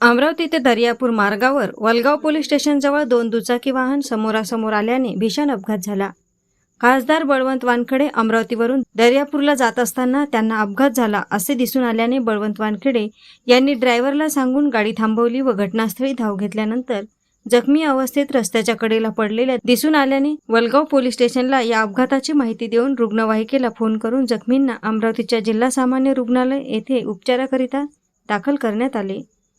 अमरावती ते दर्यापूर मार्गावर वलगाव पोलीस स्टेशनजवळ दोन दुचाकी वाहन समोरासमोर आल्याने भीषण अपघात झाला. खासदार बळवंत वानखेडे अमरावतीवरून दर्यापूरला जात असताना त्यांना अपघात झाला असे दिसून आल्याने बळवंत वानखेडे यांनी ड्रायव्हरला सांगून गाडी थांबवली व घटनास्थळी धाव घेतल्यानंतर जखमी अवस्थेत रस्त्याच्या कडेला पडलेल्या दिसून आल्याने वलगाव पोलीस स्टेशनला या अपघाताची माहिती देऊन रुग्णवाहिकेला फोन करून जखमींना अमरावतीच्या जिल्हा सामान्य रुग्णालय येथे उपचाराकरिता दाखल करण्यात आले.